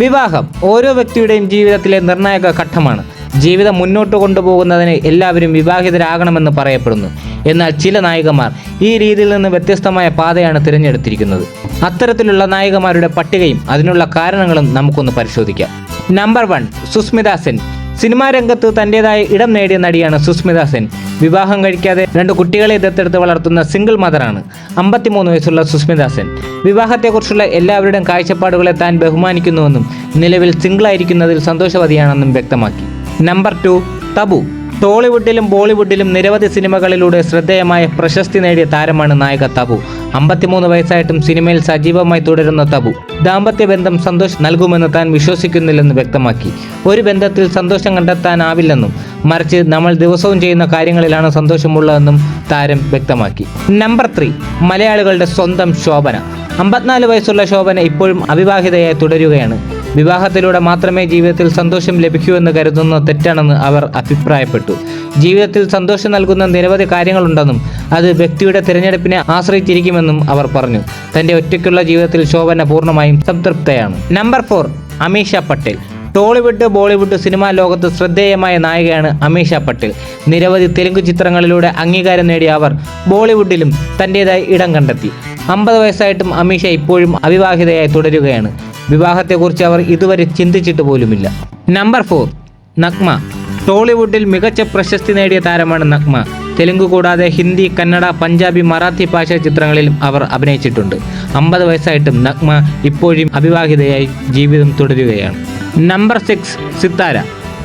വിവാഹം ഓരോ വ്യക്തിയുടെയും ജീവിതത്തിലെ നിർണായക ഘട്ടമാണ്. ജീവിതം മുന്നോട്ട് കൊണ്ടുപോകുന്നതിന് എല്ലാവരും വിവാഹിതരാകണമെന്ന് പറയപ്പെടുന്നു. എന്നാൽ ചില നായികമാർ ഈ രീതിയിൽ നിന്ന് വ്യത്യസ്തമായ പാതയാണ് തിരഞ്ഞെടുത്തിരിക്കുന്നത്. അത്തരത്തിലുള്ള നായികമാരുടെ പട്ടികയും അതിനുള്ള കാരണങ്ങളും നമുക്കൊന്ന് പരിശോധിക്കാം. Number one Sushmita Sen. Cinema രംഗത്ത് തന്റേതായ ഇടം നേടിയ നടിയാണ് സുസ്മിത സെൻ. വിവാഹം കഴിക്കാതെ രണ്ട് കുട്ടികളെ ദത്തെടുത്ത് വളർത്തുന്ന സിംഗിൾ മദറാണ് അമ്പത്തിമൂന്ന് വയസ്സുള്ള സുസ്മിത സെൻ. വിവാഹത്തെക്കുറിച്ചുള്ള എല്ലാവരുടെയും കാഴ്ചപ്പാടുകളെ താൻ ബഹുമാനിക്കുന്നുവെന്നും നിലവിൽ സിംഗിളായിരിക്കുന്നതിൽ സന്തോഷവതിയാണെന്നും വ്യക്തമാക്കി. Number two Tabu. ടോളിവുഡിലും ബോളിവുഡിലും നിരവധി സിനിമകളിലൂടെ ശ്രദ്ധേയമായ പ്രശസ്തി നേടിയ താരമാണ് നായക തബു. അമ്പത്തിമൂന്ന് വയസ്സായിട്ടും സിനിമയിൽ സജീവമായി തുടരുന്ന തബു. ദാമ്പത്യ ബന്ധം സന്തോഷം നൽകുമെന്ന് താൻ വിശ്വസിക്കുന്നില്ലെന്ന് വ്യക്തമാക്കി. ഒരു ബന്ധത്തിൽ സന്തോഷം കണ്ടെത്താനാവില്ലെന്നും മറിച്ച് നമ്മൾ ദിവസവും ചെയ്യുന്ന കാര്യങ്ങളിലാണ് സന്തോഷമുള്ളതെന്നും താരം വ്യക്തമാക്കി. നമ്പർ ത്രീ മലയാളികളുടെ സ്വന്തം ശോഭന. അമ്പത്തിനാല് വയസ്സുള്ള ശോഭന ഇപ്പോഴും അവിവാഹിതയായി തുടരുകയാണ്. വിവാഹത്തിലൂടെ മാത്രമേ ജീവിതത്തിൽ സന്തോഷം ലഭിക്കൂ എന്ന് കരുതുന്നത് തെറ്റാണെന്ന് അവർ അഭിപ്രായപ്പെട്ടു. ജീവിതത്തിൽ സന്തോഷം നൽകുന്ന നിരവധി കാര്യങ്ങളുണ്ടെന്നും അത് വ്യക്തിയുടെ തിരഞ്ഞെടുപ്പിനെ ആശ്രയിച്ചിരിക്കുമെന്നും അവർ പറഞ്ഞു. തന്റെ ഒറ്റയ്ക്കുള്ള ജീവിതത്തിൽ ശോഭന പൂർണമായും സംതൃപ്തയാണ്. Number four Ameesha Patel. Tollywood Bollywood cinema ലോകത്ത് ശ്രദ്ധേയമായ നായികയാണ് അമീഷ പട്ടേൽ. നിരവധി തെലുങ്ക് ചിത്രങ്ങളിലൂടെ അംഗീകാരം നേടിയ അവർ ബോളിവുഡിലും തന്റെതായി ഇടം കണ്ടെത്തി. അമ്പത് വയസ്സായിട്ടും അമീഷ ഇപ്പോഴും അവിവാഹിതയായി തുടരുകയാണ്. വിവാഹത്തെക്കുറിച്ച് അവർ ഇതുവരെ ചിന്തിച്ചിട്ട് പോലുമില്ല. Number four Nagma. ടോളിവുഡിൽ മികച്ച പ്രശസ്തി നേടിയ താരമാണ് നഗ്മ. തെലുങ്ക് കൂടാതെ ഹിന്ദി കന്നഡ പഞ്ചാബി മറാത്തി ഭാഷാ ചിത്രങ്ങളിലും അവർ അഭിനയിച്ചിട്ടുണ്ട്. അമ്പത് വയസ്സായിട്ടും നഗ്മ ഇപ്പോഴും അവിവാഹിതയായി ജീവിതം തുടരുകയാണ്. Number six Sithara.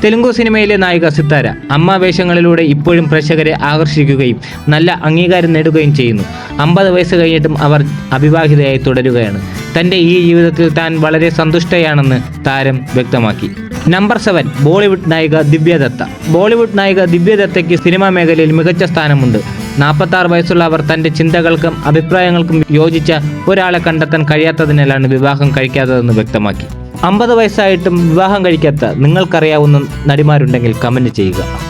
തെലുങ്കു സിനിമയിലെ നായിക സിത്താര. അമ്മ വേഷങ്ങളിലൂടെ ഇപ്പോഴും പ്രേക്ഷകരെ ആകർഷിക്കുകയും നല്ല അംഗീകാരം നേടുകയും ചെയ്യുന്നു. അമ്പത് വയസ്സ് കഴിഞ്ഞിട്ടും അവർ അവിവാഹിതയായി തുടരുകയാണ്. തന്റെ ഈ ജീവിതത്തിൽ താൻ വളരെ സന്തുഷ്ടയാണെന്ന് താരം വ്യക്തമാക്കി. നമ്പർ സെവൻ ബോളിവുഡ് നായിക ദിവ്യദത്ത ബോളിവുഡ് നായിക ദിവ്യദത്തയ്ക്ക് സിനിമാ മേഖലയിൽ മികച്ച സ്ഥാനമുണ്ട്. നാൽപ്പത്താറ് വയസ്സുള്ള അവർ തന്റെ ചിന്തകൾക്കും അഭിപ്രായങ്ങൾക്കും യോജിച്ച ഒരാളെ കണ്ടെത്താൻ കഴിയാത്തതിനാലാണ് വിവാഹം കഴിക്കാത്തതെന്ന് വ്യക്തമാക്കി. അമ്പത് വയസ്സായിട്ടും വിവാഹം കഴിക്കാത്ത നിങ്ങൾക്കറിയാവുന്ന നടിമാരുണ്ടെങ്കിൽ കമന്റ് ചെയ്യുക.